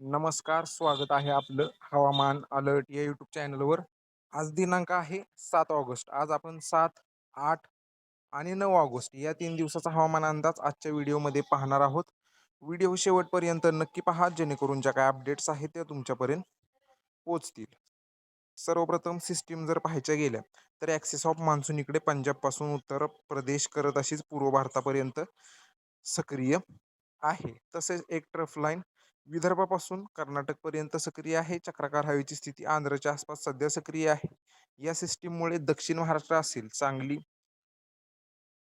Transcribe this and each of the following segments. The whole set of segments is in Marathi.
नमस्कार स्वागत आहे आपलं हवामान अलर्ट या यूट्यूब चॅनलवर. आज दिनांक आहे सात ऑगस्ट. आज आपण सात आठ आणि नऊ ऑगस्ट या तीन दिवसाचा हवामान अंदाज आजच्या व्हिडिओमध्ये पाहणार आहोत. व्हिडिओ शेवटपर्यंत नक्की पहा जेणेकरून ज्या काय अपडेट्स आहेत त्या तुमच्यापर्यंत पोचतील सर्वप्रथम सिस्टीम जर पाहायच्या गेल्या तर ॲक्सिस ऑफ मान्सून इकडे पंजाबपासून उत्तर प्रदेश करत अशीच पूर्व भारतापर्यंत सक्रिय आहे. तसेच एक ट्रफ लाईन विदर्भापासून कर्नाटकपर्यंत सक्रिय आहे. चक्राकार हवेची स्थिती आंध्रच्या आसपास सध्या सक्रिय आहे. या सिस्टीममुळे दक्षिण महाराष्ट्र असेल सांगली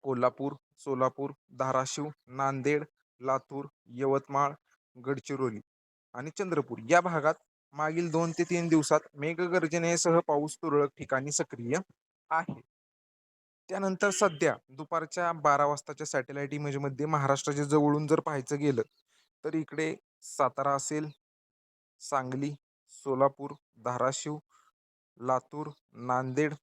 कोल्हापूर सोलापूर धाराशिव नांदेड लातूर यवतमाळ गडचिरोली आणि चंद्रपूर या भागात मागील दोन ते तीन दिवसात मेघगर्जनेसह पाऊस तुरळक ठिकाणी सक्रिय आहे. त्यानंतर सध्या दुपारच्या बारा वाजताच्या सॅटेलाईट इमेजमध्ये महाराष्ट्राच्या जवळून जर पाहायचं गेलं तर इकडे सातारा असेल सांगली सोलापूर धाराशिव लातूर नांदेड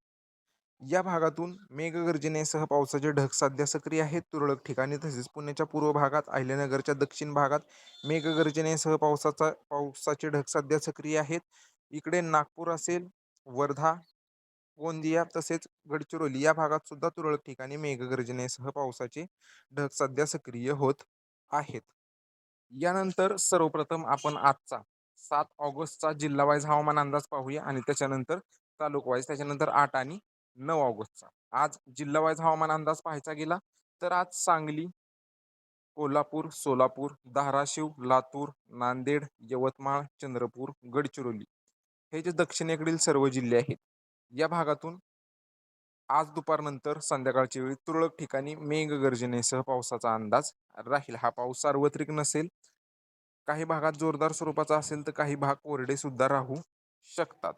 या भागातून मेघगर्जनेसह पावसाचे ढग सध्या सक्रिय आहेत. तुरळक ठिकाणी तसेच पुण्याच्या पूर्व भागात अहिल्यानगरच्या दक्षिण भागात मेघगर्जनेसह पावसाचा पावसाचे ढग सध्या सक्रिय आहेत. इकडे नागपूर असेल वर्धा गोंदिया तसेच गडचिरोली या भागात सुद्धा तुरळक ठिकाणी मेघगर्जनेसह पावसाचे ढग सध्या सक्रिय होत आहेत. यानंतर सर्वप्रथम आपण आजचा सात ऑगस्टचा जिल्हा वाईज हवामान अंदाज पाहूया आणि त्याच्यानंतर तालुका वाईज त्याच्यानंतर आठ आणि नऊ ऑगस्टचा. आज जिल्हा वाईज हवामान अंदाज पाहायचा गेला तर आज सांगली कोल्हापूर सोलापूर धाराशिव लातूर नांदेड यवतमाळ चंद्रपूर गडचिरोली हे जे दक्षिणेकडील सर्व जिल्हे आहेत या भागातून आज दुपारनंतर संध्याकाळच्या वेळी तुरळक ठिकाणी मेघगर्जनेसह पावसाचा अंदाज राहील. हा पाऊस सार्वत्रिक नसेल काही भागात जोरदार स्वरूपाचा असेल तर काही भाग कोरडे सुद्धा राहू शकतात.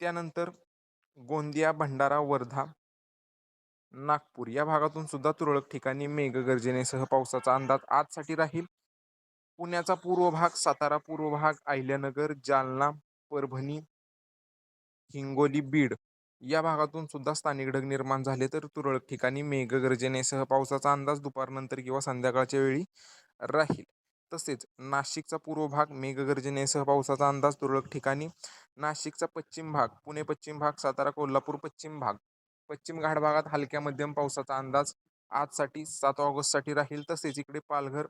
त्यानंतर गोंदिया भंडारा वर्धा नागपूर या भागातून सुद्धा तुरळक ठिकाणी मेघगर्जनेसह पावसाचा अंदाज आजसाठी राहील. पुण्याचा पूर्व भाग सातारा पूर्व भाग अहिल्यानगर जालना परभणी हिंगोली बीड या भागातून सुद्धा स्थानिक ढग निर्माण झाले तर तुरळक ठिकाणी मेघगर्जनेसह पावसाचा अंदाज दुपारनंतर किंवा संध्याकाळच्या वेळी राहील. तसेच नाशिकचा पूर्व भाग मेघगर्जनेसह पावसाचा अंदाज तुरळक ठिकाणी नाशिकचा पश्चिम भाग पुणे पश्चिम भाग सातारा कोल्हापूर पश्चिम भाग पश्चिम घाट भागात हलक्या मध्यम पावसाचा अंदाज आजसाठी सात ऑगस्टसाठी राहील. तसेच इकडे पालघर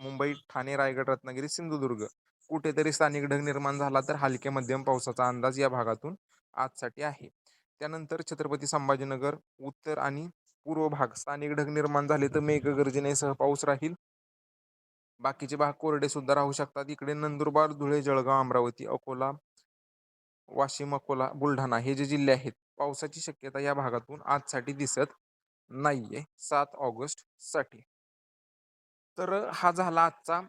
मुंबई ठाणे रायगड रत्नागिरी सिंधुदुर्ग कुठेतरी स्थानिक ढग निर्माण झाला तर हलक्या मध्यम पावसाचा अंदाज या भागातून आजसाठी आहे. त्यानंतर छत्रपती संभाजीनगर उत्तर आणि पूर्व भाग. स्थानिक ढग निर्माण झाले तर मेघगर्जनेसह पाऊस राहील. बाकीचे भाग कोरडे सुद्धा राहू शकतात. इकडे नंदुरबार धुळे जळगाव अमरावती अकोला वाशिम अकोला बुलढाणा हे जे जिल्हे आहेत पावसाची शक्यता या भागातून आजसाठी दिसत नाहीये. सात ऑगस्टसाठी. तर हा झाला आजचा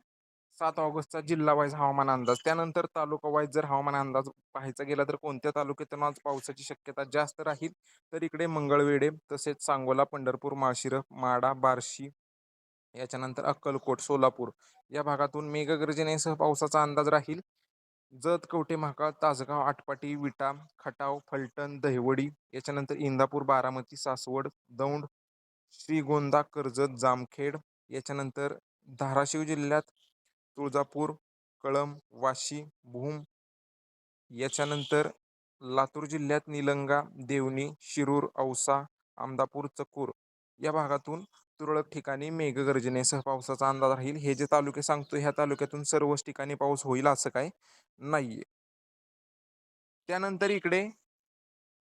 सात ऑगस्टचा जिल्हा वाईज हवामान अंदाज. त्यानंतर तालुका वाईज जर हवामान अंदाज पाहायचा गेला तर कोणत्या तालुक्यातून आज पावसाची शक्यता जास्त राहील? तर इकडे मंगळवेढे तसेच सांगोला पंढरपूर माळशिरस माडा बार्शी याच्यानंतर अक्कलकोट सोलापूर या भागातून मेघगर्जनेसह पावसाचा अंदाज राहील. जत कवटे महाकाळ तासगाव आटपाटी विटा खटाव फलटण दहिवडी याच्यानंतर इंदापूर बारामती सासवड दौंड श्रीगोंदा कर्जत जामखेड याच्यानंतर धाराशिव जिल्ह्यात तुळजापूर कळंब वाशी भूम याच्यानंतर लातूर जिल्ह्यात निलंगा देवणी शिरूर औसा आमदापूर चकूर या भागातून तुरळक ठिकाणी मेघगर्जनेसह पावसाचा अंदाज राहील. हे जे तालुके सांगतो ह्या तालुक्यातून सर्वच ठिकाणी पाऊस होईल असं काय नाहीये. त्यानंतर इकडे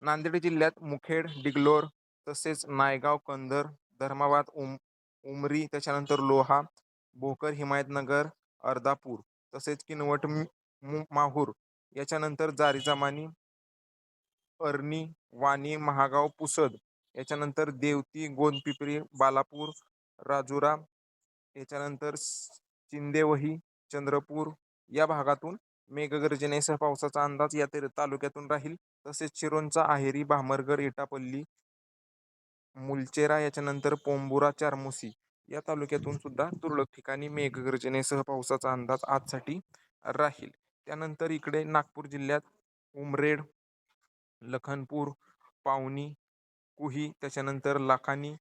नांदेड जिल्ह्यात मुखेड डिगलोर तसेच नायगाव कंदर धर्माबाद उम उमरी त्याच्यानंतर लोहा भोकर हिमायतनगर अर्धापूर तसेच किनवट माहूर याच्यानंतर जारीजामानी अर्नी वाणी महागाव पुसद याच्यानंतर देवती गोंदपिपरी बालापूर राजुरा याच्यानंतर चिंदेवही चंद्रपूर या भागातून मेघगर्जनेसह पावसाचा अंदाज या तालुक्यातून राहील. तसेच चिरोंचा आहेरी भामरगर इटापल्ली मुलचेरा याच्यानंतर पोंबुरा चारमुसी या तालुक्यातून सुद्धा तुरळक ठिकाणी मेघगर्जनेसह पावसाचा अंदाज आजसाठी राहील. त्यानंतर इकडे नागपूर जिल्ह्यात उमरेड लखनपूर पावनी कुही त्याच्यानंतर लाखानी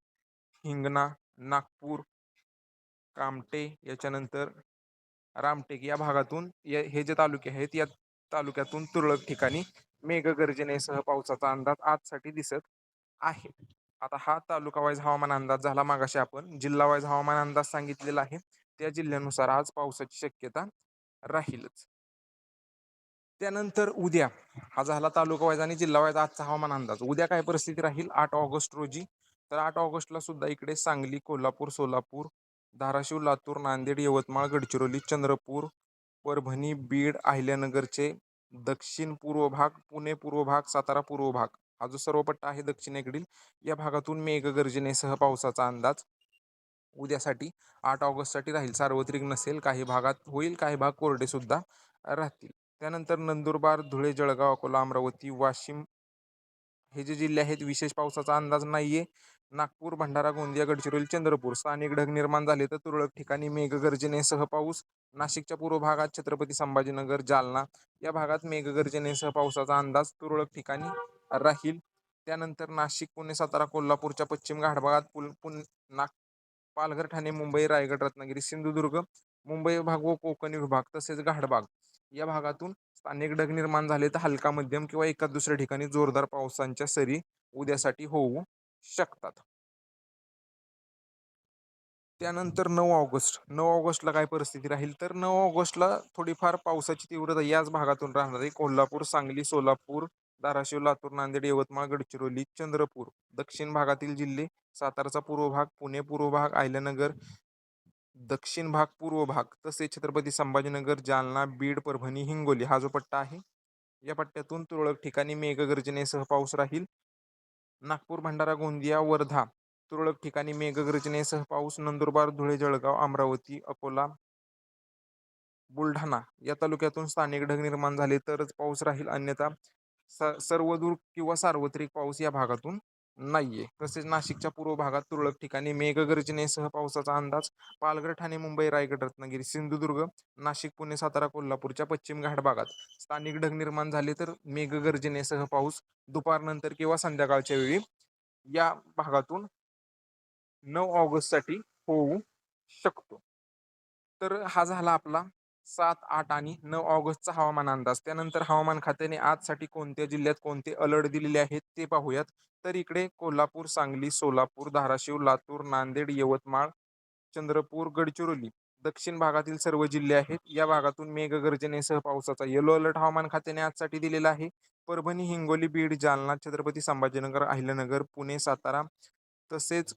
हिंगणा नागपूर कामटे याच्यानंतर रामटेक या भागातून या हे जे तालुके आहेत या तालुक्यातून तुरळक ठिकाणी मेघगर्जनेसह पावसाचा अंदाज आजसाठी दिसत आहे. आता हा तालुका वाईज हवामान अंदाज झाला मागाशी आपण. जिल्हा वाईज हवामान अंदाज सांगितलेला आहे. त्या जिल्ह्यानुसार आज पावसाची शक्यता राहीलच. त्यानंतर उद्या हा झाला तालुका वाईज आणि जिल्हा वाईज आजचा हवामान अंदाज. उद्या काय परिस्थिती राहील? आठ ऑगस्ट रोजी. तर आठ ऑगस्टला सुद्धा इकडे सांगली कोल्हापूर सोलापूर धाराशिव लातूर नांदेड यवतमाळ गडचिरोली चंद्रपूर परभणी बीड अहिल्यानगरचे दक्षिण पूर्व भाग पुणे पूर्व भाग सातारा पूर्व भाग. हा जो सर्व पट्टा आहे दक्षिणेकडील या भागातून मेघगर्जनेसह पावसाचा अंदाज उद्यासाठी आठ ऑगस्टसाठी राहील. सार्वत्रिक नसेल काही भागात होईल काही भाग कोरडे सुद्धा राहतील. त्यानंतर नंदुरबार धुळे जळगाव अकोला अमरावती वाशिम हे जे जिल्हे आहेत विशेष पावसाचा अंदाज नाहीये. नागपूर भंडारा गोंदिया गडचिरोली चंद्रपूर स्थानिक ढग निर्माण झाले तर तुरळक ठिकाणी मेघगर्जनेसह पाऊस. नाशिकच्या पूर्व भागात छत्रपती संभाजीनगर जालना या भागात मेघगर्जनेसह पावसाचा अंदाज तुरळक ठिकाणी राहील. त्यानंतर नाशिक पुणे सातारा कोल्हापूरच्या पश्चिम घाट भागात पुल पुन नाग पालघर ठाणे मुंबई रायगड रत्नागिरी सिंधुदुर्ग मुंबई विभाग व कोकणी विभाग तसेच घाटभाग या भागातून स्थानिक ढग निर्माण झाले तर हलका मध्यम किंवा एका दुसऱ्या ठिकाणी जोरदार पावसांच्या सरी उद्यासाठी होऊ शकतात. त्यानंतर नऊ ऑगस्ट. नऊ ऑगस्टला काय परिस्थिती राहील? तर नऊ ऑगस्टला थोडीफार पावसाची तीव्रता याच भागातून राहणार आहे. कोल्हापूर सांगली सोलापूर धाराशिव लातूर नांदेड यवतमाळ गडचिरोली चंद्रपूर दक्षिण भागातील जिल्हे सातारचा पूर्व भाग पुणे पूर्व भाग आयल्यानगर दक्षिण भाग पूर्व भाग तसेच छत्रपती संभाजीनगर जालना बीड परभणी हिंगोली हा जो पट्टा आहे या पट्ट्यातून तुरळक ठिकाणी मेघगर्जनेसह पाऊस राहील. नागपूर भंडारा गोंदिया वर्धा तुरळक ठिकाणी मेघगर्जनेसह पाऊस नंदुरबार धुळे जळगाव अमरावती अकोला बुलढाणा या तालुक्यातून स्थानिक ढग निर्माण झाले तरच पाऊस राहील. अन्यथा सर्वदूर किंवा सार्वत्रिक पाऊस या भागातून नाहीये. तसेच नाशिकच्या पूर्व भागात तुरळक ठिकाणी मेघगर्जनेसह पावसाचा अंदाज पालघर ठाणे मुंबई रायगड रत्नागिरी सिंधुदुर्ग नाशिक पुणे सातारा कोल्हापूरच्या पश्चिम घाट भागात स्थानिक ढग निर्माण झाले तर मेघगर्जनेसह पाऊस दुपारनंतर किंवा संध्याकाळच्या वेळी या भागातून नऊ ऑगस्टसाठी होऊ शकतो. तर हा झाला आपला सात आठ आणि नऊ ऑगस्टचा हवामान अंदाज. त्यानंतर हवामान खात्याने आजसाठी कोणत्या जिल्ह्यात कोणते अलर्ट दिलेले आहेत ते पाहूयात. तर इकडे कोल्हापूर सांगली सोलापूर धाराशिव लातूर नांदेड यवतमाळ चंद्रपूर गडचिरोली दक्षिण भागातील सर्व जिल्हे आहेत. या भागातून मेघगर्जनेसह पावसाचा येलो अलर्ट हवामान खात्याने आजसाठी दिलेला आहे. परभणी हिंगोली बीड जालना छत्रपती संभाजीनगर अहिल्यानगर पुणे सातारा तसेच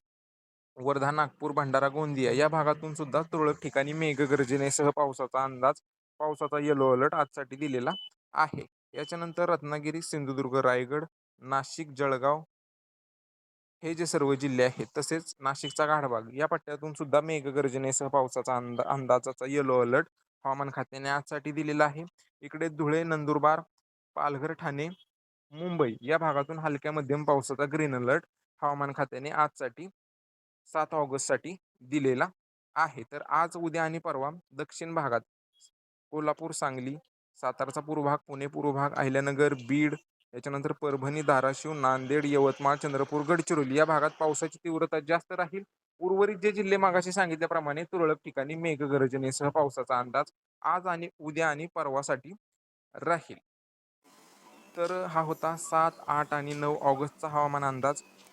वर्धा नागपूर भंडारा गोंदिया या भागातून सुद्धा तुरळक ठिकाणी मेघगर्जनेसह पावसाचा अंदाज पावसाचा येलो अलर्ट आजसाठी दिलेला आहे. याच्यानंतर रत्नागिरी सिंधुदुर्ग रायगड नाशिक जळगाव हे जे सर्व जिल्हे आहेत तसेच नाशिकचा गाढभाग या पट्ट्यातून सुद्धा मेघगर्जनेसह पावसाचा अंदा अंदाजाचा येलो अलर्ट हवामान खात्याने आजसाठी दिलेला आहे. इकडे धुळे नंदुरबार पालघर ठाणे मुंबई या भागातून हलक्या मध्यम पावसाचा ग्रीन अलर्ट हवामान खात्याने आजसाठी सात ऑगस्टसाठी दिलेला आहे. तर आज उद्या आणि परवा दक्षिण भागात कोल्हापूर सांगली सातारचा पूर्व भाग पुणे पूर्व भाग अहिल्यानगर बीड याच्यानंतर परभणी धाराशिव नांदेड यवतमाळ चंद्रपूर गडचिरोली या भागात पावसाची तीव्रता जास्त राहील. उर्वरित जे जिल्हे मागाशी सांगितल्याप्रमाणे तुरळक ठिकाणी मेघगर्जनेसह पावसाचा अंदाज आज आणि उद्या आणि परवासाठी राहील. तर हा होता सात आठ आणि नऊ ऑगस्टचा हवामान अंदाज.